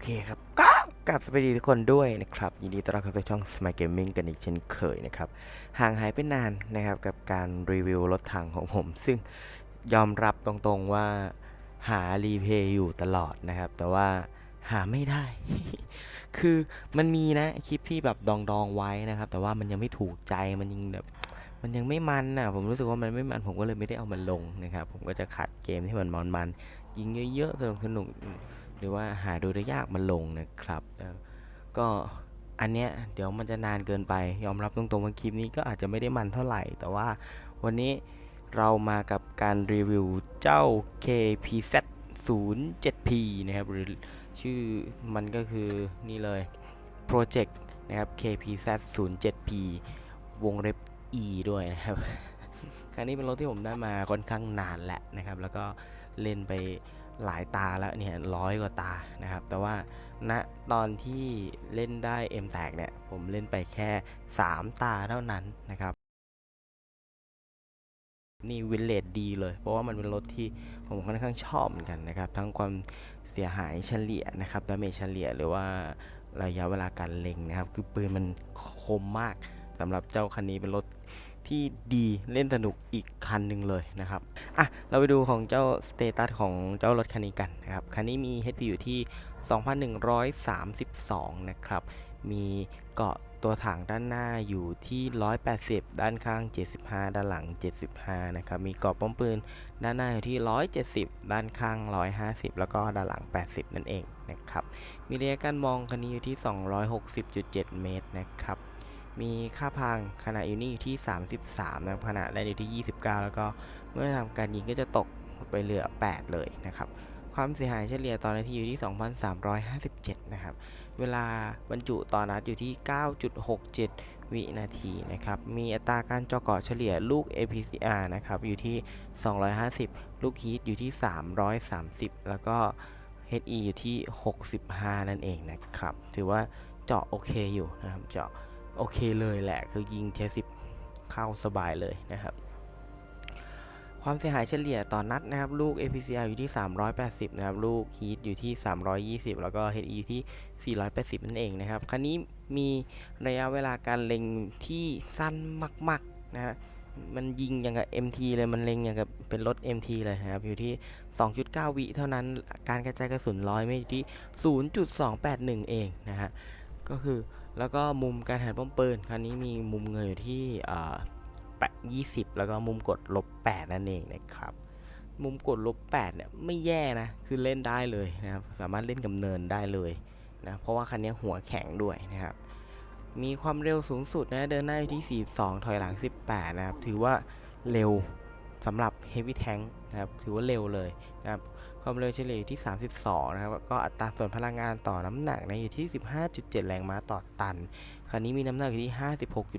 เคครับก็กลับสวัสดีทุกคนด้วยนะครับ ยินดีต้อนรับเข้าสู่ช่อง Smile Gaming กันอีกเช่นเคยนะครับ ห่างหายไปนานนะครับกับการรีวิวรถถังของผม ซึ่งยอมรับตรงๆว่าหารีเพย์อยู่ตลอดนะครับ แต่ว่าหาไม่ได้ คือมันมีนะคลิปที่แบบดองๆไว้นะครับ แต่ว่ามันยังไม่ถูกใจมันยังแบบมันยังไม่มันน่ะผมรู้สึกว่ามันไม่มันผมก็เลยไม่ได้เอามันลงนะครับ ผมก็จะขัดเกมที่มันมันมันๆยิงเยอะๆสนุกสนุกๆ หรือว่าหาดูได้ยากมันลงนะครับ ก็อันเนี้ยเดี๋ยวมันจะนานเกินไป ยอมรับตรงๆว่าคลิปนี้ก็อาจจะไม่ได้มันเท่าไหร่ แต่ว่าวันนี้เรามากับการรีวิวเจ้า KPZ 07P นะครับหรือชื่อมันก็คือนี่เลย Project นะครับ KPZ 07P วงเล็บ E ด้วยนะครับครั้งนี้เป็นรถที่ผมได้มาค่อนข้างนานแล้วนะครับ แล้วก็เล่นไป หลายตาแล้วเนี่ยร้อยกว่าตานะครับ แต่ว่าณตอนที่เล่นได้ M แตกเนี่ย ผมเล่นไปแค่ 3 ตาเท่านั้นนะครับ นี่วินเลดดีเลย เพราะว่ามันเป็นรถที่ผมค่อนข้างชอบเหมือนกันนะครับ ทั้งความเสียหายเฉลี่ยนะครับดาเมจเฉลี่ยหรือว่าระยะเวลาการเล็งนะครับ คือปืนมันคมมากสำหรับเจ้าคันนี้เป็นรถ ที่ดีเล่นสนุกอีกคันหนึ่งเลยนะครับ อะ เราไปดูของเจ้าสเตตัสของเจ้ารถคันนี้กันนะครับ คันนี้มี HP อยู่ที่ 2,132 นะครับ มีเกาะตัวถังด้านหน้าอยู่ที่ 180 ด้านข้าง 75 ด้านหลัง 75 นะครับ มีเกาะป้อมปืนด้านหน้าอยู่ที่ 170 ด้านข้าง 150 แล้วก็ด้านหลัง 80 นั่นเองนะครับ มีระยะการมองคันนี้อยู่ที่ 260.7 เมตรนะครับ มีค่าพางขณะอยู่นี่อยู่ที่ 33นะครับขณะแล่นอยู่ที่ 29 แล้วก็เมื่อทำการยิงก็จะตกไปเหลือ 8 เลยนะครับความเสียหายเฉลี่ยตอนาทีอยู่ที่ 2,357 นะครับ เวลาบรรจุต่อนัดอยู่ที่ 9.67 วินาทีนะครับ มีอัตราการเจาะเกาะเฉลี่ยลูก APCR นะครับ อยู่ที่ 250 ลูกฮีทอยู่ที่ 330 แล้วก็ HE อยู่ที่ 65 นั่นเองนะครับ ถือว่าเจาะโอเคอยู่นะครับ เจาะ โอเคเลยแหละ คือยิงเทสิบเข้าสบายเลยนะครับ ความเสียหายเฉลี่ยต่อนัดนะครับ ลูก APCR อยู่ที่ 380 นะครับ ลูกฮีทอยู่ที่ 320 แล้วก็ HE อยู่ที่ 480 นั่นเองนะครับ คันนี้มีระยะเวลาการเล็งที่สั้นมาก ๆ นะฮะมันยิงอย่างกับ MT เลยมันเล็งอย่างกับเป็นรถ MT เลยนะครับ อยู่ที่ 2.9 วิเท่านั้นการกระจายกระสุนร้อยไม่อยู่ที่ 0.281 เองนะฮะก็คือ แล้วก็มุมการหันป้อมปืนคันนี้มีมุมเงยอยู่ที่แปดยี่สิบแล้วก็มุมกดลบแปดนั่นเองนะครับ มุมกดลบแปดเนี่ยไม่แย่นะ คือเล่นได้เลยนะครับ สามารถเล่นกับเนินได้เลยนะ เพราะว่าคันนี้หัวแข็งด้วยนะครับ มีความเร็วสูงสุดนะ เดินหน้าอยู่ที่ 42 ถอยหลัง 18 นะครับ ถือว่าเร็ว สำหรับ Heavy Tank นะครับถือว่าเร็วเลยนะครับความเร็วเฉลี่ยอยู่ที่ 32 นะครับ ก็อัตราส่วนพลังงานต่อน้ำหนักนะอยู่ที่ 15.7 แรงม้าต่อตัน คันนี้มีน้ำหนักอยู่ที่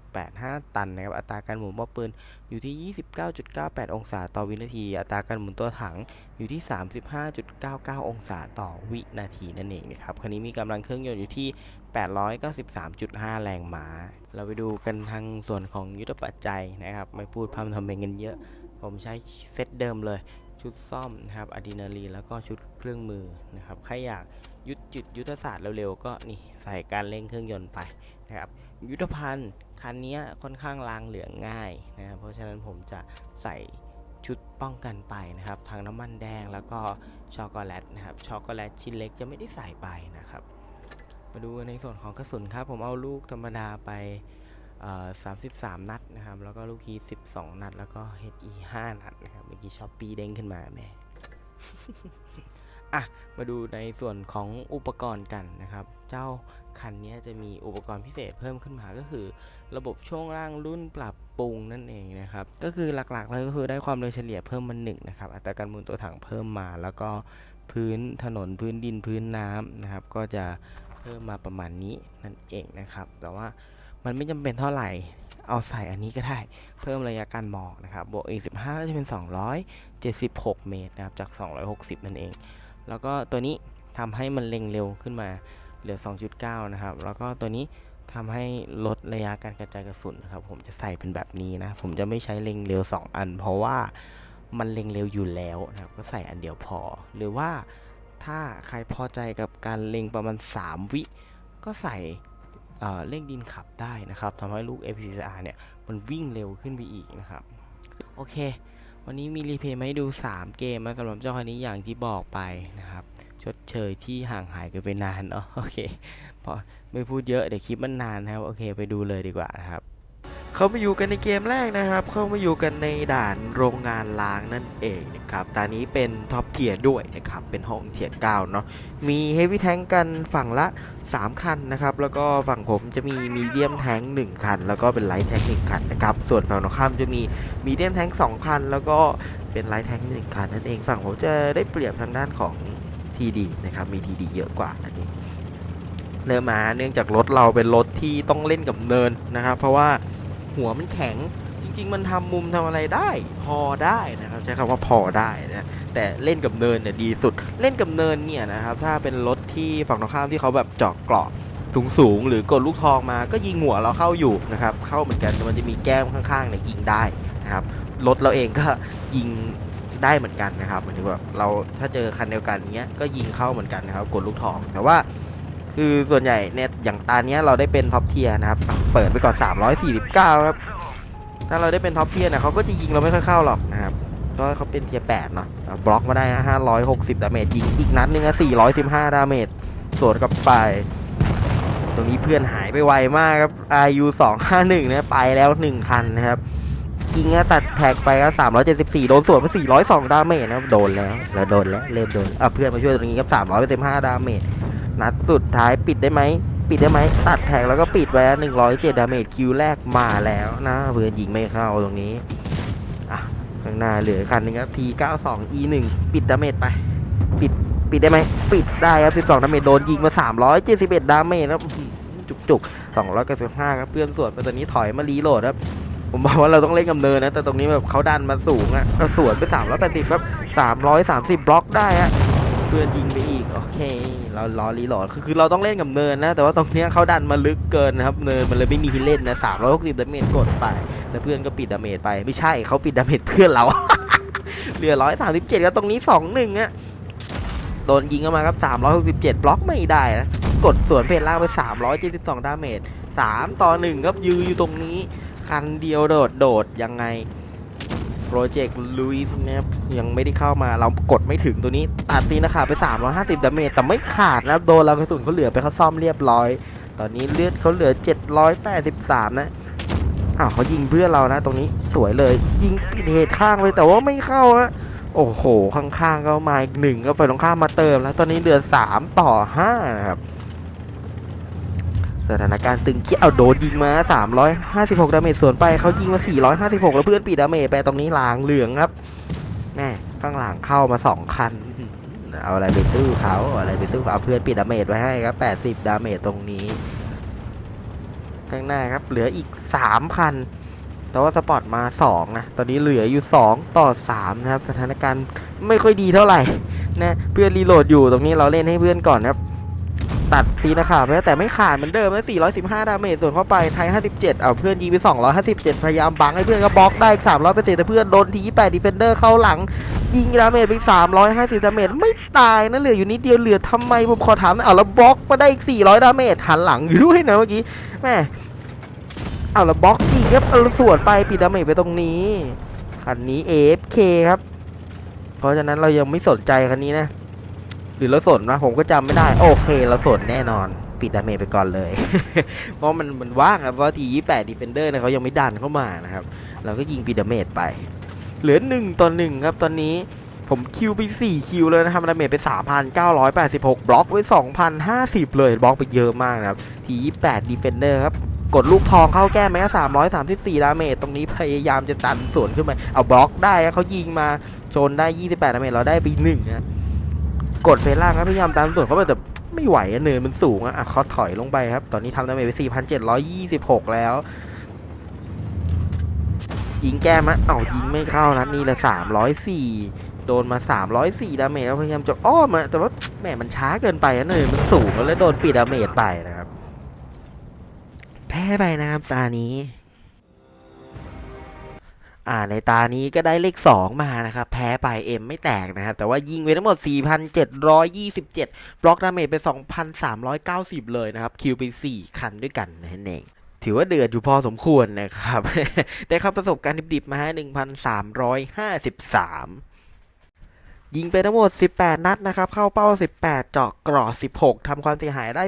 56.85 ตันนะครับ อัตราการหมุนป้อปืนอยู่ที่ 29.98 องศาต่อวินาที อัตราการหมุนตัวถังอยู่ที่ 35.99 องศาต่อวินาทีนั่นเองนะครับ คันนี้มีกำลังเครื่องยนต์อยู่ที่ 893.5 แรงม้า เราไปดูกันทางส่วนของยุทธปัจจัยนะครับ ไม่พูดพร่ำทำเพลงกันเยอะ ผมใช้เซตเดิมเลย ชุดซ่อมนะครับอะดรีนาลีนแล้วก็ชุดเครื่องมือนะครับใครอยากยุดจุดยุทธศาสตร์เร็วๆก็นี่ใส่การเร่งเครื่องยนต์ไปนะครับยุทธภัณฑ์คันนี้ค่อนข้างลางเหลืองง่ายนะครับเพราะฉะนั้นผมจะใส่ชุดป้องกันไปนะครับทางน้ำมันแดงแล้วก็ช็อกโกแลตนะครับช็อกโกแลตชิ้นเล็กจะไม่ได้ใส่ไปนะครับ มาดูในส่วนของกระสุนครับผมเอาลูกธรรมดาไป 33 นัดนะครับ แล้วก็ลูกฮี12 นัด แล้วก็ HE 5นัดนะครับ เมื่อกี้ช้อปปี้เด้งขึ้นมาแม่อะ มาดูในส่วนของอุปกรณ์กันนะครับ เจ้าคันนี้จะมีอุปกรณ์พิเศษเพิ่มขึ้นมาก็คือ ระบบช่วงล่างรุ่นปรับปรุงนั่นเองนะครับ ก็คือหลักๆเลยก็คือได้ความเร็วเฉลี่ยเพิ่มมาหนึ่งนะครับ อัตราการหมุนตัวถังเพิ่มมา แล้วก็พื้นถนนพื้นดินพื้นน้ำนะครับ ก็จะเพิ่มมาประมาณนี้นั่นเองนะครับ แต่ว่า มันไม่จำเป็นเท่าไหร่ เอาใส่อันนี้ก็ได้ เพิ่มระยะการมองนะครับ บวกอีก15ก็จะเป็น 276 เมตรนะครับ จาก 260 นั่นเอง แล้วก็ตัวนี้ทำให้มันเล็งเร็วขึ้นมาเหลือ 2.9 นะครับ แล้วก็ตัวนี้ทำให้ลดระยะการกระจายกระสุนนะครับ ผมจะใส่เป็นแบบนี้นะ ผมจะไม่ใช้เล็งเร็ว 2 อัน เพราะว่ามันเล็งเร็วอยู่แล้วนะครับ ก็ใส่อันเดียวพอ หรือว่าถ้าใครพอใจกับการเล็งประมาณ 3 วิ ก็ใส่ เอ่อเร่งดินขับได้นะครับทำให้ลูก FPCR เนี่ยมันวิ่งเร็วขึ้นไปอีกนะครับ โอเค วันนี้มีรีเพย์มาให้ดู 3 เกมมาสำหรับเจ้าคันนี้อย่างที่บอกไปนะครับ ชดเชยที่ห่างหายกันไปนานเนาะโอเคพอไม่พูดเยอะเดี๋ยวคลิปมันนานนะครับ โอเค ไปดูเลยดีกว่านะครับ เขามาอยู่กันในเกมแรกนะครับ เข้ามาอยู่กันในด่านโรงงานล้างนั่นเองนะครับตอนนี้เป็นท็อปเทียร์ด้วยนะครับ เป็นห้องเทียร์เก้าเนาะ มีเฮฟวี่แทงกันฝั่งละ 3 คันนะครับ แล้วก็ฝั่งผมจะมีมีเดียมแทง1คัน แล้วก็เป็นไลท์แทง1คันนะครับ ส่วนฝั่งตรงข้ามจะมีมีเดียมแทง2คัน แล้วก็เป็นไลท์แทง1คันนั่นเอง ฝั่งผมจะได้เปรียบทางด้านของทีดีนะครับ มีทีดีเยอะกว่านั่นเองเริ่มมาเนื่องจากรถเราเป็นรถที่ต้องเล่นกับเนินนะครับ เพราะว่า หัวมันแข็ง จริง ๆ มันทำมุมทำอะไรได้ พอได้นะครับ ใช้คำว่าพอได้นะแต่เล่นกับเนินเนี่ยดีสุด เล่นกับเนินเนี่ยนะครับ ถ้าเป็นรถที่ฝั่งตรงข้ามที่เขาแบบเจาะเกราะสูงสูงๆหรือกดลูกทองมาก็ยิงหัวเราเข้าอยู่นะครับ เข้าเหมือนกันมันจะมีแก้มข้างๆเนี่ยยิงได้นะครับรถเราเองก็ยิงได้เหมือนกันนะครับหมายถึงว่าเราถ้าเจอคันเดียวกันเงี้ยก็ยิงเข้าเหมือนกันนะครับกดลูกทองแต่ว่า คือส่วนใหญ่เนี่ยอย่างตาเนี้ยเราได้เป็นท็อปเทียนะครับ เปิดไปก่อน 349 ครับ ถ้าเราได้เป็นท็อปเทียเนี่ยเขาก็จะยิงเราไม่ค่อยเข้าหรอกนะครับเพราะเขาเป็นเทียแปดเนาะบล็อกมาได้นะ560ดาเมจยิงอีกนัดนึงอะ415ดาเมจสวนกลับไป ตรงนี้เพื่อนหายไปไวมากครับ RU 251เนี่ยไปแล้ว1คันนะครับยิงอะตัดแท็กไปก็374 โดนสวนไป402 ดาเมจนะครับ โดนแล้ว แล้วโดนแล้ว เริ่มโดนอะเพื่อนมาช่วยตรงนี้ครับ315 ดาเมจ นัดสุดท้ายปิดได้ไหม ปิดได้ไหม ตัดแท็กแล้วก็ปิดไว้107ดาเมจคิวแรกมาแล้วนะเพื่อนยิงไม่เข้าตรงนี้ อะ ข้างหน้าเหลือคันหนึงครับ T92 E1 ปิดดาเมจไป ปิด ปิดได้ไหม ปิดได้ครับ12ดาเมจโดนยิงมา371ดาเมจครับอื้อหือจุกจุก295ครับเพื่อนส่วนไปตอนนี้ถอยมารีโหลดครับผมบอกว่าเราต้องเล่นกำเนินนะ แต่ตรงนี้แบบเขาดันมาสูงอะ่ะสวนไป380ครับ330 บล็อกได้ฮะ เพื่อนยิงไปอีกโอเค เรารอรีหลดคือคือเราต้องเล่นกับเนินนะ แต่ว่าตรงเนี้ยเขาดันมาลึกเกินนะครับเนินมันเลยไม่มีให้เล่นนะ360ดาเมจกดไปแล้วเพื่อนก็ปิดดาเมจไปไม่ใช่เขาปิดดาเมจเพื่อนเราเหลือ137ครับเจ็ดก็ตรงนี้2-1อะโดนยิงเข้ามาครับ367บเจ็ดบล็อกไม่ได้นะกดสวนเพจล่าไป372ดสิบสองดาเมจ3ต่อ1ครับยืนอยู่ตรงนี้ คันเดียวโดดโดดยังไง โปรเจกต์ลุยส์นะครับยังไม่ได้เข้ามาเรากดไม่ถึงตัวนี้ตัดตีนะขาดไป 350ดาเมจแต่ไม่ขาดนะครับโดนเรากระสุนเขาเหลือไปเขาซ่อมเรียบร้อย ตอนนี้เลือดเขาเหลือ 783 นะอ้าวเขายิงเพื่อเรานะ ตรงนี้สวยเลยยิงปิดเหตุข้างไปแต่ว่าไม่เข้าฮะโอ้โห ข้างๆก็มาอีกหนึ่งก็ไปตรงข้ามมาเติมแล้ว ตอนนี้เหลือ 3 ต่อ5นะครับ สถานการณ์ตึงเกี้ยวเอาโดนยิงมา 356 ดาเมจสวนไปเขายิงมา 456 แล้วเพื่อนปิดดาเมจไปตรงนี้ลางเหลืองครับแม่ข้างหลังเข้ามา 2 คัน เอาอะไรไปสู้เขาเอาอะไรไปสู้เขาเอาเพื่อนปิดดาเมจไว้ให้ครับ 80 ดาเมจตรงนี้ ข้างหน้าครับ เหลืออีก 3 คัน แต่ว่าสปอร์ตมา 2 นะ ตอนนี้เหลืออยู่ 2 ต่อ 3 นะครับ สถานการณ์ไม่ค่อยดีเท่าไหร่นะเพื่อนรีโหลดอยู่ตรงนี้เราเล่นให้เพื่อนก่อนครับ ตัดตีนะขาดแล้แต่ไม่ขาดเหมือนเดิมนะ415 ดาเมจส่วนเข้าไปไทย 57 เอาเพื่อนยิงไป 257 พยายามบังให้เพื่อนก็บล็อกได้อีก300เปอร์เซ็นต์แต่เพื่อนโดนที8ดีเฟนเดอร์เข้าหลัง ยิงดาเมจไป 350 ดาเมจไม่ตายนะเหลืออยู่นิดเดียวเหลือทำไมผมขอถามน่อยเอาแล้วบล็อกมาได้อีก 400 ดาเมจหันหลังอยู่ด้วยนะเมื่อกี้แม่เอาแล้วบล็อกอีกครับเอาแล้วสวนไปปิดดาเมจไปตรงนี้คันนี้ AFK ครับ เพราะฉะนั้นเรายังไม่สนใจคันนี้นะ หรือเราสนนะผมก็จำไม่ได้ โอเคเราสนแน่นอน ปิดดาเมจไปก่อนเลย เพราะมันมันว่างครับเพราะที28 Defender เนี่ยเขายังไม่ดันเข้ามานะครับ เราก็ยิงปิดดาเมจไป เหลือ1ต่อ1ครับตอนนี้ผมคิวไป 4 คิวเลยนะครับดาเมจไป 3,986 บล็อกไว้ 2,050 เลยบล็อกไปเยอะมากนะครับที28 Defender ครับ กดลูกทองเข้าแก้ไหมก็334 ดาเมจตรงนี้พยายามจะตันสวนขึ้นมา เอาบล็อกได้เขายิงมาชนได้ 28 ดาเมจเราได้ไป1นะ กดเพลล่างครับพยายามตามส่วนเขาไปแต่ไม่ไหวเนินมันสูงอะอะเขาถอยลงไปครับ ตอนนี้ทำดาเมจไป 4,726 แล้ว ยิงแก้มะเอ้ายิงไม่เข้านัดนี้เลย304 โดนมา 304 ดาเมจแล้วพยายามจะอ้อมอะแต่ว่าแหมมันช้าเกินไปอะเนินมันสูงแล้วแล้วโดนปิดดาเมจไปนะครับ แพ้ไปนะครับตานี้ อ่าในตานี้ก็ได้เลข 2 มานะครับแพ้ไปเอ็มไม่แตกนะครับ แต่ว่ายิงไปทั้งหมด 4,727 บล็อกดาเมจไป 2,390 เลยนะครับ คิวไป 4 คันด้วยกันนั่นเองถือว่าเดือดอยู่พอสมควรนะครับ ได้ครับประสบการณ์ดิบๆมาให้1,353 ยิงไปทั้งหมด 18 นัดนะครับ เข้าเป้า 18 เจาะกรอ16ทำความเสียหายได้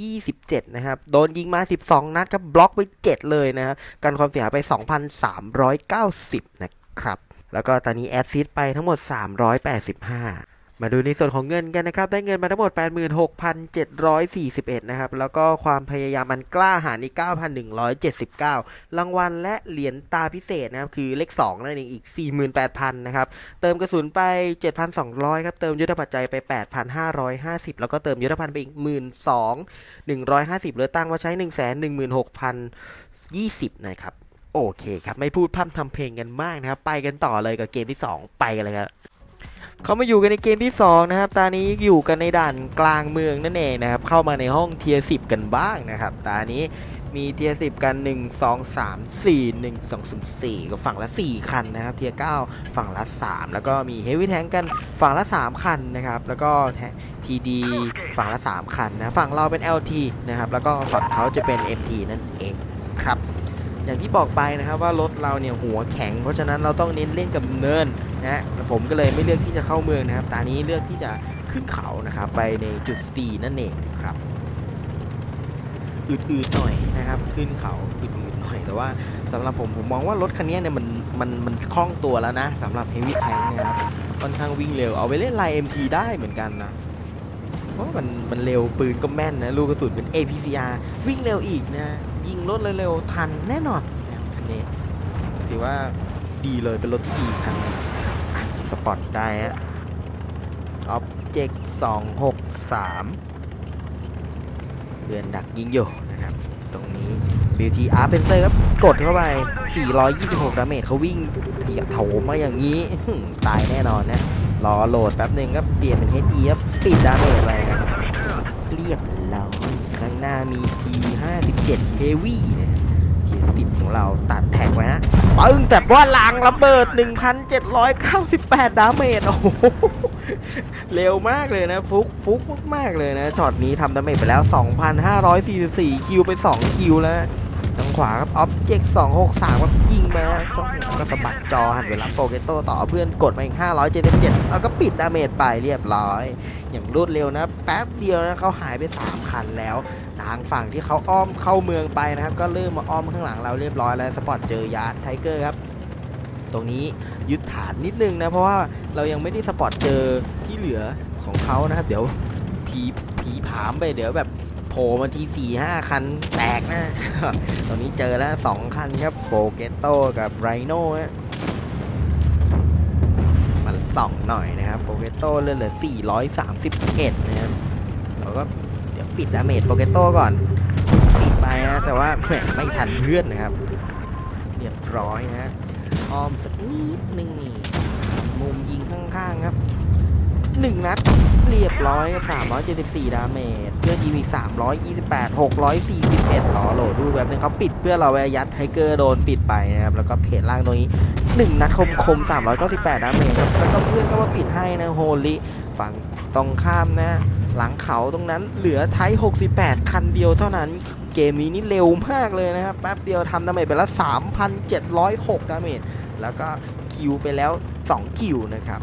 4,727 นะครับ โดนยิงมา 12 นัดครับ บล็อกไป 7 เลยนะครับ กันความเสียหายไป 2,390 นะครับ แล้วก็ตอนนี้แอดซิดไปทั้งหมด 385 มาดูในส่วนของเงินกันนะครับ ได้เงินมาทั้งหมด 86,741 นะครับ แล้วก็ความพยายามมันกล้าหาญอีก 9,179 รางวัลและเหรียญตาพิเศษนะครับ คือเลข2นั่นเองอีก 48,000 นะครับ เติมกระสุนไป 7,200 ครับ เติมยุทธปัจจัยไป 8,550 แล้วก็เติมยุทธภัณฑ์ไปอีก 12,150เหลือตั้งมาใช้ 116,020 นะครับ โอเคครับ ไม่พูดพร่ำทำเพลงกันมากนะครับ ไปกันต่อเลยกับเกมที่ 2 ไปกันเลยครับ เขามาอยู่กันในเกมที่ 2 นะครับ ตานี้อยู่กันในด่านกลางเมืองนั่นเองนะครับ เข้ามาในห้องเทียร์10กันบ้างนะครับ ตานี้มีเทียร์10กัน 1 2 3 4 1 2 0 4ก็ฝั่งละ 4 คันนะครับ เทียร์9ฝั่งละ 3 แล้วก็มีเฮฟวี่แทงกันฝั่งละ 3 คันนะครับ แล้วก็ทีดีฝั่งละ 3 คันนะ ฝั่งเราเป็น LT นะครับ แล้วก็ฝั่งเขาจะเป็น MT นั่นเองครับ อย่างที่บอกไปนะครับว่ารถเราเนี่ยหัวแข็ง เพราะฉะนั้นเราต้องเน้นเล่นกับเนินนะฮะผมก็เลยไม่เลือกที่จะเข้าเมืองนะครับตอนนี้เลือกที่จะขึ้นเขานะครับไปในจุด 4 นั่นเองครับอืดๆหน่อยนะครับ ขึ้นเขาอืดๆหน่อยแต่ว่าสำหรับผมผมมองว่ารถคันนี้เนี่ยมันมันมันคล่องตัวแล้วนะสำหรับเฮฟวี่แทงนะครับค่อนข้างวิ่งเร็วเอาไปเล่นไลน์ MT ได้เหมือนกันนะ เพราะมันมันเร็วปืนก็แม่นนะลูกกระสุนเป็น APCR วิ่งเร็วอีกนะยิงรถเร็วๆทันแน่นอนคันนี้ถือว่าดีเลยเป็นรถที่ดีคันหนึงอะสปอร์ตได้ฮะ Object 263เพื่อนดักยิงอยู่นะครับ ตรงนี้ Beauty Art Pencil ครับ กดเข้าไป 426 ดาเมจเขาวิ่งเถียโถมมาอย่างนี้ ตายแน่นอนนะ รอโหลดแป๊บหนึ่งครับ เปลี่ยนเป็น HE ครับ ปิดดาเมจไปครับเรียบร้อยข้างหน้ามี T57 Heavy นะที10 ของเราตัดแท็กไว้ฮะปึ้งแต่ว่าลางระเบิด 1,798 ดาเมจโอ้โหเร็วมากเลยนะฟุกฟุกมากๆเลยนะช็อตนี้ทำดาเมจไปแล้ว 2,544 คิวไป 2 คิวแล้ว ขวาครับ Object 263ครับยิงมาสองก็สะบัดจอหันไปรับโปเกโต้ต่อเพื่อนกดมาอีก577แล้วก็ปิดดาเมจไปเรียบร้อย อย่างรวดเร็วนะ แป๊บเดียวนะเขาหายไป3คันแล้ว ทางฝั่งที่เขาอ้อมเข้าเมืองไปนะครับ ก็เริ่มมาอ้อมข้างหลังเราเรียบร้อยแล้วสปอร์ตเจอยาร์ดไทเกอร์ครับตรงนี้ยึดฐานนิดนึงนะ เพราะว่าเรายังไม่ได้สปอร์ตเจอที่เหลือของเขานะครับ เดี๋ยวผีผีผามไปเดี๋ยวแบบ โผล่มาทีสี่ห้าคันแตกนะตรงนี้เจอแล้วสองคันครับโปเกโต้กับไรโน่ฮะมันส่องหน่อยนะครับโปเกโต้เลือดเหลือ 431 นะครับเราก็เดี๋ยวปิดดาเมจโปเกโต้ก่อน ปิดไปนะแต่ว่าแหมไม่ทันเพื่อนนะครับ เรียบร้อยนะฮะออมสักนิดหนึ่งนี่มุมยิงข้างๆครับ หนึ่งนัด เรียบร้อยครับ374ดาเมจเพื่อนยิงอีก328 641ล้อโหลดดูแบบนึงเขาปิดเพื่อเราไว้ยัดไทเกอร์โดนปิดไปนะครับ แล้วก็เพจล่างตรงนี้1นัดคมคมๆ398ดาเมจครับ แล้วก็เพื่อนก็มาปิดให้นะโฮลิฝั่งตรงข้ามนะ หลังเขาตรงนั้นเหลือไทย68 คันเดียวเท่านั้นเกมนี้นี่เร็วมากเลยนะครับ แป๊บเดียวทำดาเมจไปแล้ว3,706 ดาเมจ แล้วก็คิวไปแล้ว 2 คิวนะครับ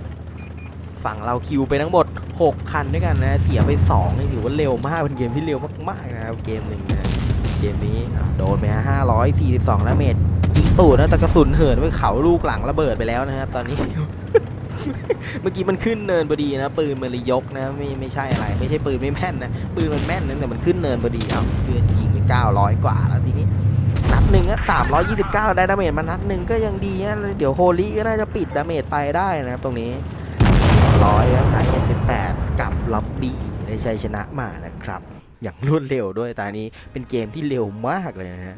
ฝั่งเราคิวไปทั้งหมด 6 คันด้วยกันนะ เสียไป2นี่ถือว่าเร็วมาก เป็นเกมที่เร็วมากๆนะครับเกมหนึ่งนะเกมนี้โดนไปฮะ542ดาเมจยิงตูดนะแต่กระสุนเหินไปเขาลูกหลังระเบิดไปแล้วนะครับตอนนี้ เมื่อกี้มันขึ้นเนินพอดีนะปืนมันเลยยกนะไม่ไม่ใช่อะไร ไม่ใช่ปืนไม่แม่นนะปืนมันแม่นนะแต่มันขึ้นเนินพอดีเอ้าเพื่อนยิงไป900 กว่าแล้วทีนี้นัดหนึ่งอะ329ได้ดาเมจมานัดหนึ่งก็ยังดีนะเดี๋ยวโฮลี่ก็น่าจะปิดดาเมจไปได้นะครับตรงนี้ ร้อยครับถ่าย68 กับล็อบบี้ได้ชัยชนะมานะครับ อย่างรวดเร็วด้วยตอนนี้เป็นเกมที่เร็วมากเลยนะฮะ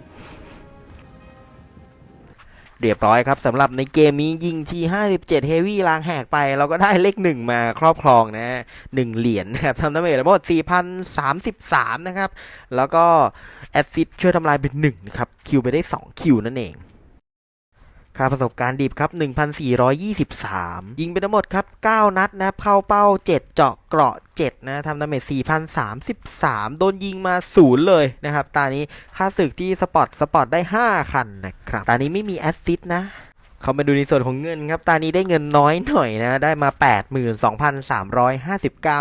เรียบร้อยครับสำหรับในเกมนี้ยิงที 57 เฮวี่ลางแหกไป เราก็ได้เลขหนึ่งมาครอบครองนะหนึ่งเหรียญนะครับทำดาเมจทั้งหมด4,033 นะครับ แล้วก็ แอซิดช่วยทำลายเป็น1นะครับ คิวไปได้ 2 คิวนั่นเอง ค่าประสบการณ์ดิบครับ 1,423 ยิงไปทั้งหมดครับ 9 นัดนะครับ เข้าเป้า 7 เจาะเกราะ 7 นะทำดาเมจ4,033 โดนยิงมา 0 เลยนะครับ ตานี้ค่าศึกที่สปอต สปอตได้ 5 คันนะครับ ตานี้ไม่มีแอสซิสต์นะ เขามาดูในส่วนของเงินครับ ตานี้ได้เงินน้อยหน่อยนะ ได้มา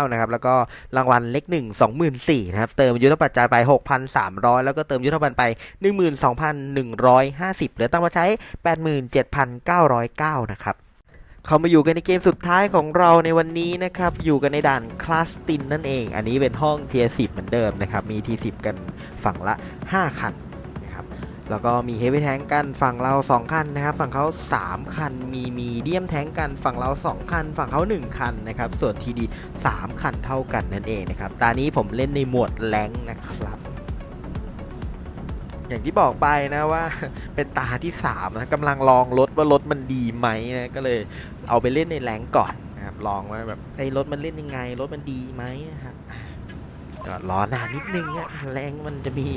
82,359 นะครับ แล้วก็รางวัลเล็ก 1 24,000นะครับ เติมยุทธปัจจัยไป 6,300 แล้วก็เติมยุทธภัณฑ์ไป 12,150 เหลือตั้งมาใช้ 87,909 นะครับเขามาอยู่กันในเกมสุดท้ายของเราในวันนี้นะครับ อยู่กันในด่านคลาสตินนั่นเอง อันนี้เป็นห้องเทียร์10เหมือนเดิมนะครับ มีที10กันฝั่งละ 5 คันนะครับ แล้วก็มีเฮฟวี่แท้งกันฝั่งเรา 2 คันนะครับ ฝั่งเขา3 คัน มีมีเดียมแท้งกันฝั่งเรา 2 คัน ฝั่งเขา 1 คันนะครับ ส่วนทีดี3คันเท่ากันนั่นเองนะครับตานี้ผมเล่นในหมวดแรงนะครับ อย่างที่บอกไปนะว่าเป็นตาที่3นะกำลังลองรถว่ารถมันดีไหมนะก็เลยเอาไปเล่นในแรงก่อนนะครับลองว่าแบบไอ้รถมันเล่นยังไงรถมันดีไหมนะครับ ก็รอนานนิดนึงอะแรงมันจะมี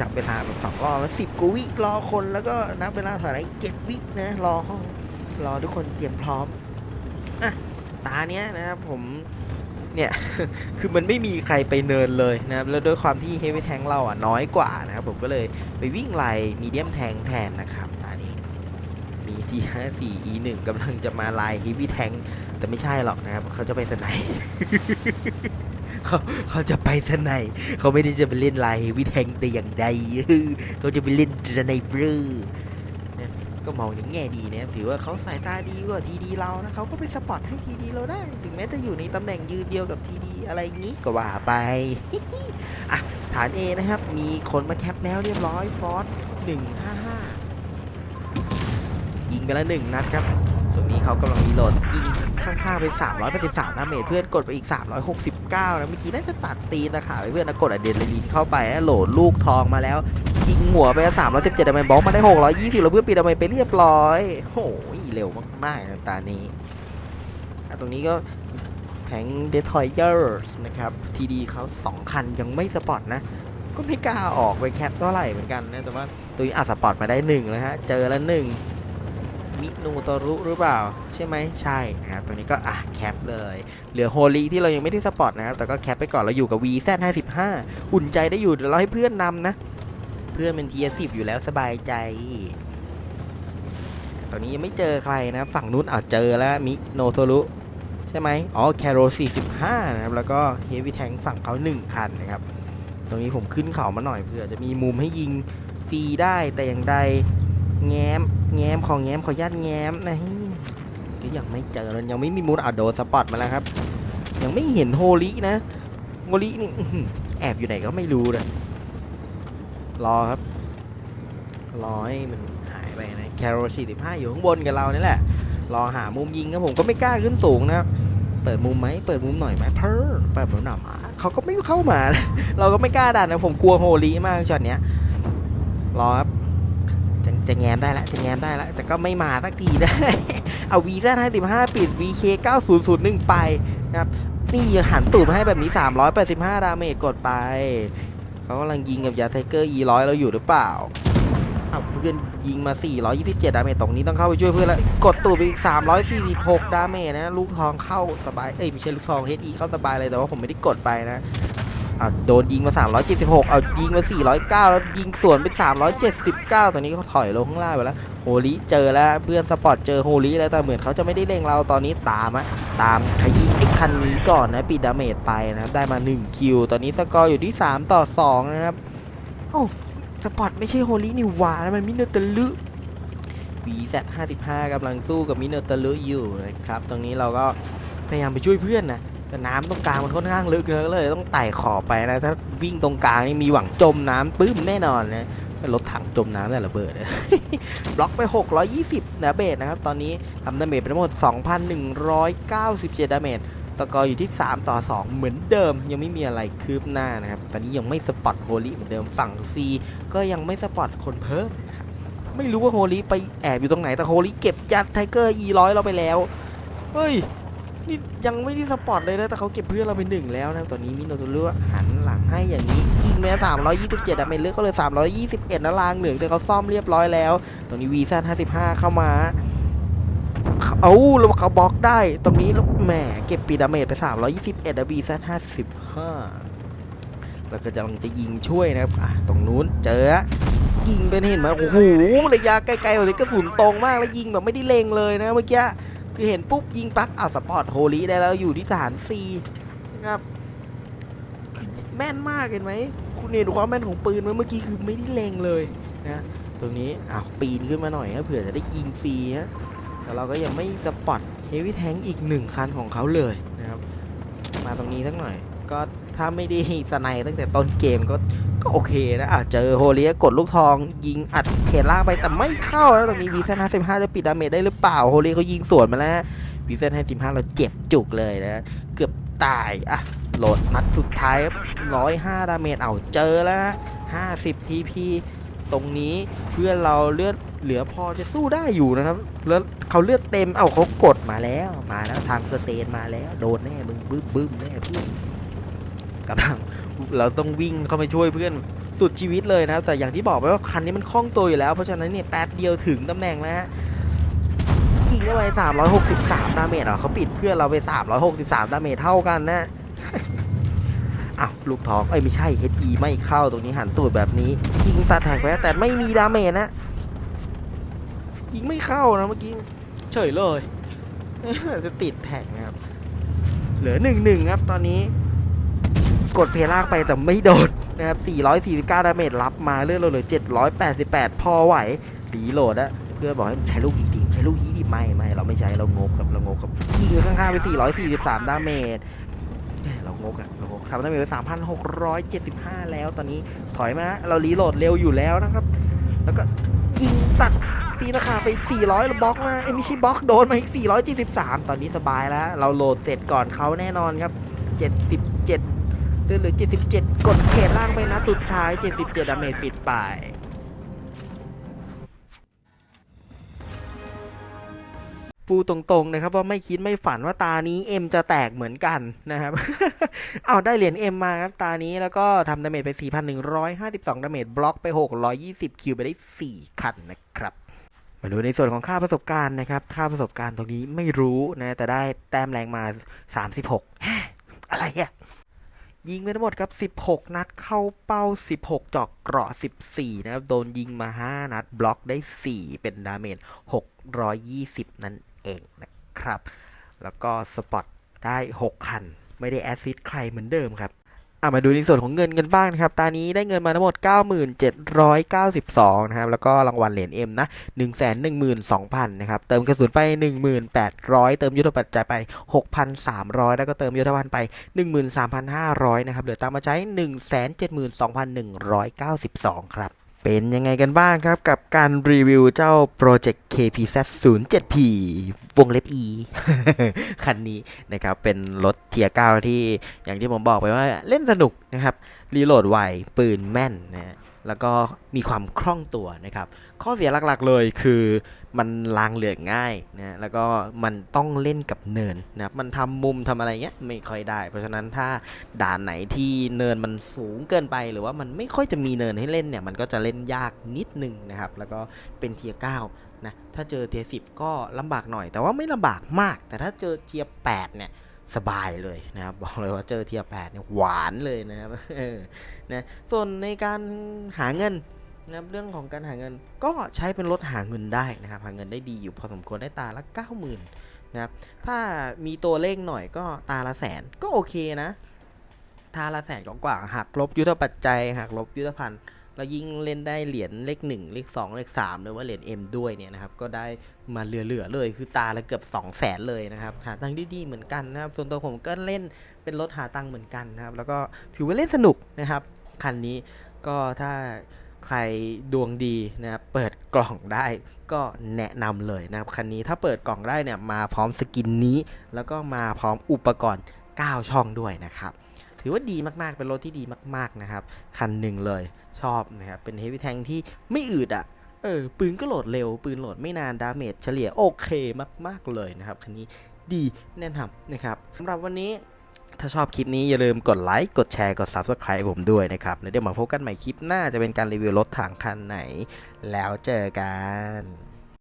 จับเวลาแบบสองรอบแล้วสิบกวิรอคนแล้วก็นับเวลาถอยหลังเจ็ดวินะรอห้องรอทุกคนเตรียมพร้อมอะตาเนี้ยนะครับผมเนี่ยคือมันไม่มีใครไปเนินเลยนะครับแล้วด้วยความที่เฮฟวี่แทงเราอะน้อยกว่านะครับผมก็เลยไปวิ่งไล่มีเดียมแทงแทนนะครับอันนี้มี T54 E1 กำลังจะมาไล่เฮฟวี่แทงแต่ไม่ใช่หรอกนะครับเขาจะไปสไนป์ เขาเขาจะไปสไนเขาไม่ได้จะไปเล่นล่เฮฟวี่แทงแต่อย่างใดเขาจะไปเล่นสไนเปอร์นะก็มองในแง่ดีนะถือว่าเขาสายตาดีกว่าทีดีเรานะเขาก็ไปสปอตให้ทีดีเราได้ ถึงแม้จะอยู่ในตำแหน่งยืนเดียวกับทีดีอะไรงี้ก็ว่าไปอะฐาน A นะครับ มีคนมาแคปแล้วเรียบร้อยฟอส155ยิงไปแล้วหนึ่งนัดครับ ตรงนี้เขากำลังรีโหลดยิง ข้างๆไป 383ดาเมจเพื่อนกดไปอีก 369 นะเมื่อกี้น่าจะตัดตีนตะขาไปเพื่อนนะกดอะเดรนาลีนเข้าไปนะโหลดลูกทองมาแล้วยิงหัวไป317ดาเมจบล็อกมาได้620แล้วเพื่อนปีดาเมจไปเรียบร้อยโอ้ยเร็วมากๆตานี้ตรงนี้ก็แทงเดทอยเยอร์สนะครับทีดีเขา2คันยังไม่สปอตนะ ก็ไม่กล้าออกไปแคปเท่าไหร่เหมือนกันนะแต่ว่าตัวนี้อาจสปอตมาได้1แล้วฮะเจอแล้ว1 มินูโตรุหรือเปล่า ใช่ไหมใช่นะครับตัวนี้ก็อะแคปเลย เหลือโฮลีที่เรายังไม่ได้สปอตนะครับ แต่ก็แคปไปก่อนเราอยู่กับ VZ55 อุ่นใจได้อยู่เดี๋ยวเราให้เพื่อนนำนะ เพื่อนเป็น Tier 10 อยู่แล้วสบายใจตอนนี้ยังไม่เจอใครนะฝั่งนู้นเอาวเจอแล้วมิโนโตรุใช่ไหมอ๋อแคโร45 นะครับ แล้วก็เฮฟวี่แทงฝั่งเขา1 คันนะครับ ตรงนี้ผมขึ้นเขามาหน่อยเผื่อจะมีมุมให้ยิงฟรีได้แต่อย่างใด แง้ม แง้มของแง้มขอญาตแง้มนะก็ยังไม่เจอเลยยังไม่มีมูลอะโดนสปอตมาแล้วครับ ยังไม่เห็นโฮลินะโฮลินี่แอบอยู่ไหนก็ไม่รู้เลยรอครับรอให้มันหายไปนะแคโร45อยู่ข้างบนกับเรานี่แหละ รอหามุมยิงครับผมก็ไม่กล้าขึ้นสูงนะครับเปิดมุมไหมเปิดมุมหน่อยไหมเพอเปิดมุมหน่อยมาเขาก็ไม่เข้ามา เราก็ไม่กล้าดันนะผมกลัวโฮลีมากช็อตเนี้ยรอครับ จะแง้มได้แล้วจะแง้มได้แล้วแต่ก็ไม่มาสักทีได้เอา V Z 55 ปิด VK 9001 ไปนะครับนี่หันตูดมาให้แบบนี้ 385 ดาเมจกดไป เขากำลังยิงกับยาไทเกอร์ E100 เราอยู่หรือเปล่าเอาเพื่อนยิงมา 427 ดาเมจตรงนี้ต้องเข้าไปช่วยเพื่อนแล้ว กดตูดไปอีก 346 ดาเมจนะ ลูกทองเข้าสบาย เอ้ย ไม่ใช่ลูกทอง HE เข้าสบายเลยแต่ว่าผมไม่ได้กดไปนะ อ่าโดนยิงมา 376 เอายิงมา 409 แล้วยิงสวนเป็น 379 ตอนนี้เขาถอยลงข้างล่างไปแล้ว โฮลิเจอแล้วเพื่อนสปอร์ตเจอโฮลิแล้วแต่เหมือนเขาจะไม่ได้เล็งเราตอนนี้ตามอะตามขยี้ไอ้คันนี้ก่อนนะปิดดาเมจไปนะครับ ได้มา 1 คิว ตอนนี้สกอร์อยู่ที่ 3 ต่อ 2 นะครับ โอ้สปอร์ตไม่ใช่โฮลินี่หว่านะมันมิโนเตลุ VZ 55 กำลังสู้กับมิโนเตลุอยู่นะครับ ตรงนี้เราก็พยายามไปช่วยเพื่อนนะ แต่น้ำตรงกลางมันค่อนข้างลึกเลยต้องไต่ขอบไปนะถ้าวิ่งตรงกลางนี่มีหวังจมน้ำปื้มแน่นอนนะรถถังจมน้ำแต่ระเบิด บล็อกไป 620 นะเบสนะครับ ตอนนี้ทำดาเมจไปทั้งหมด 2,197 ดาเมจ สกอร์อยู่ที่ 3 ต่อ 2 เหมือนเดิม ยังไม่มีอะไรคืบหน้านะครับ ตอนนี้ยังไม่สปอตโฮลี่เหมือนเดิม ฝั่ง C ก็ยังไม่สปอตคนเพิ่มนะครับ ไม่รู้ว่าโฮลี่ไปแอบอยู่ตรงไหน แต่โฮลี่เก็บจัดไทเกอร์ E100 เราไปแล้ว เฮ้ย นี่ยังไม่ได้สปอร์ตเลยนะแต่เขาเก็บเพื่อนเราไปหนึ่งแล้วนะตอนนี้มิโนโตรุหันหลังให้อย่างนี้ยิงไปสามร้อยยี่สิบเจ็ดดาเมจเลือกก็เลยสามร้อยยี่สิบเอ็ดนะลางเหลืองแต่เขาซ่อมเรียบร้อยแล้วตรงนี้วีซ่าห้าสิบห้าเข้ามาเอาแล้วเขาบล็อกได้ ตรงนี้แล้วแหมเก็บปีดาเมจไปสามร้อยยี่สิบเอ็ดวีซ่าห้าสิบห้าแล้วก็กำลังจะยิงช่วยนะครับอะตรงนู้นเจอยิงเป็นเห็นไหมโอ้โหระยะไกลๆเลยกระสุนตรงมากแล้วยิงแบบไม่ได้เลงเลยนะเมื่อกี้ คือเห็นปุ๊บยิงปั๊บอะสปอร์ตโฮลีได้แล้วอยู่ที่ฐานซีนะครับคือแม่นมากเห็นไหมคุณเห็นความแม่นของปืนไหมเมื่อกี้คือไม่ได้เลงเลยนะตรงนี้อ้าวปีนขึ้นมาหน่อยนะเผื่อจะได้ยิงฟรีนะแต่เราก็ยังไม่สปอร์ตเฮฟวี่แทงอีกหนึ่งคันของเขาเลยนะครับ มาตรงนี้สักหน่อยก็ ถ้าไม่ได้สไนตั้งแต่ต้นเกมก็ก็โอเคนะอะเจอโฮลียกดลูกทองยิงอัดเขตล่าไปแต่ไม่เข้าแล้วตรงนี้วีเซนห้าสิบห้าจะปิดดาเมจได้หรือเปล่าโฮลียเขายิงสวนมาแล้ววีเซนห้าสิบห้าเราเจ็บจุกเลยนะเกือบตายอะโหลดนัดสุดท้ายร้อยห้าดาเมจเอาเจอแล้วห้าสิบทีพีตรงนี้เพื่อนเราเลือดเหลือพอจะสู้ได้อยู่นะครับ แล้วเขาเลือดเต็ม เอาเขากดมาแล้ว มาแล้วทางสเตนมาแล้ว โดนแน่มึงบึ้มบึ้มแน่เพื่อน กำลังเราต้องวิ่งเข้าไปช่วยเพื่อนสุดชีวิตเลยนะครับ แต่อย่างที่บอกไปว่าคันนี้มันคล่องตัวอยู่แล้ว เพราะฉะนั้นเนี่ยแป๊บเดียวถึงตำแหน่งแล้วฮะยิงเข้าไป363ดาเมจอะเขาปิดเพื่อนเราไป 363ดาเมจเท่ากันนะอ้าวลูกท้องเอ้ยไม่ใช่ HE ไม่เข้าตรงนี้หันตูดแบบนี้ ยิงตัดแท็กไปแต่ไม่มีดาเมจนะยิงไม่เข้านะเมื่อกี้เฉยเลยจะติดแท็กนะครับ เหลือหนึ่งหนึ่งครับตอนนี้ กดเพลากไปแต่ไม่โดนนะครับ 449 ดาเมจรับมาเลื่อนเราเหลือ 788 พอไหวรีโหลดอะเพื่อนบอกให้ใช้ลูกฮีดีใช้ลูกฮีดีไม่ไม่เราไม่ใช้เรางกครับเรางกครับยิงข้างๆไป 443 ดาเมจเรางกอะเรางกทำดาเมจไป 3,675 แล้วตอนนี้ถอยมาเรารีโหลดเร็วอยู่แล้วนะครับ แล้วก็ยิงตัดตีราคาไปอีก 400แล้วบล็อกมาเอ้ไม่ใช่บล็อกโดนมาอีก 473 ตอนนี้สบายแล้ว เราโหลดเสร็จก่อนเขาแน่นอนครับ77 เดือนเหลือ 77 กดเขตล่างไปนะสุดท้าย 77ดาเมจปิดไปปูตรงๆนะครับว่าไม่คิดไม่ฝันว่าตานี้เอ็มจะแตกเหมือนกันนะครับ เอาได้เหรียญเอ็มมาครับตานี้แล้วก็ทำดาเมจไป 4,152 ดาเมจบล็อกไป 620 คิวไปได้ 4 คันนะครับ มาดูในส่วนของค่าประสบการณ์นะครับ ค่าประสบการณ์ตรงนี้ไม่รู้นะ แต่ได้แต้มแรงมา 36 อะไรอะ ยิงไปทั้งหมดครับ 16 นัดเข้าเป้า 16จอกเกราะ 14 นะครับ โดนยิงมา 5 นัด บล็อกได้ 4 เป็นดาเมจ 620 นั่นเองนะครับ แล้วก็สปอตได้ 6 คัน ไม่ได้แอสซิสใครเหมือนเดิมครับ อะมาดูในส่วนของเงินกันบ้างนะครับ ตานี้ได้เงินมาทั้งหมด 9792 นะครับ แล้วก็รางวัลเหรียญเอ็มนะ 112,000 นะครับ เติมกระสุนไป 1800 เติมยุทธปัจจัยไป 6,300 แล้วก็เติมยุทธภัณฑ์ไป 13,500 นะครับ เหลือตามมาใช้ 172,192 ครับ เป็นยังไงกันบ้างครับกับการรีวิวเจ้า Project KPZ 07P วงเล็บ E คันนี้นะครับ เป็นรถเทียร์9ที่อย่างที่ผมบอกไปว่าเล่นสนุกนะครับ รีโหลดไวปืนแม่นนะฮะ แล้วก็มีความคล่องตัวนะครับ ข้อเสียหลักๆเลยคือมันลางเหลืองง่ายนะแล้วก็มันต้องเล่นกับเนินนะครับมันทำมุมทำอะไรเงี้ยไม่ค่อยได้ เพราะฉะนั้นถ้าด่านไหนที่เนินมันสูงเกินไป หรือว่ามันไม่ค่อยจะมีเนินให้เล่นเนี่ยมันก็จะเล่นยากนิดนึงนะครับ แล้วก็เป็นเทียร์9นะถ้าเจอเทียร์10ก็ลำบากหน่อย แต่ว่าไม่ลำบากมาก แต่ถ้าเจอเทียร์8เนี่ย สบายเลยนะครับบอกเลยว่าเจอเทียร์8เนี่ยหวานเลยนะครับนะส่วนในการหาเงินนะครับเรื่องของการหาเงินก็ใช้เป็นรถหาเงินได้นะครับ หาเงินได้ดีอยู่พอสมควรได้ตาละ 90,000นะครับถ้ามีตัวเลขหน่อยก็ตาละแสนก็โอเคนะตาละแสนกว่าๆหักลบยุทธปัจจัยหักลบยุทธพันธ์ แล้วยิ่งเล่นได้เหรียญเลข1เลข2เลข3หรือว่าเหรียญ M ด้วยเนี่ยนะครับก็ได้มาเหลือๆเลยคือตาละเกือบ2 0 0แสนเลยนะครับหาตังค์ดีๆเหมือนกันนะครับส่วนตัวผมก็เล่นเป็นรถหาตังค์เหมือนกันนะครับแล้วก็ถือว่าเล่นสนุกนะครับคันนี้ก็ถ้าใครดวงดีนะครับเปิดกล่องได้ก็แนะนำเลยนะครับคันนี้ถ้าเปิดกล่องได้เนี่ยมาพร้อมสกินนี้ แล้วก็มาพร้อมอุปกรณ์ 9 ช่องด้วยนะครับ ถือว่าดีมากๆ เป็นรถที่ดีมากๆนะครับ คันหนึ่งเลยชอบนะครับ เป็นเฮฟวี่แทงที่ไม่อืดอะ่ะเออปืนก็โหลดเร็ว ปืนโหลดไม่นานดาเมจเฉลี่ยโอเคมาก ๆ เลยนะครับ คันนี้ดีแน่นอนะครับสำหรับวันนี้ถ้าชอบคลิปนี้อย่าลืมกดไลค์ กดแชร์ กด Subscribe ผมด้วยนะครับ แล้วเดี๋ยวมาพบกันใหม่คลิปหน้าจะเป็นการรีวิวรถถังคันไหน แล้วเจอกัน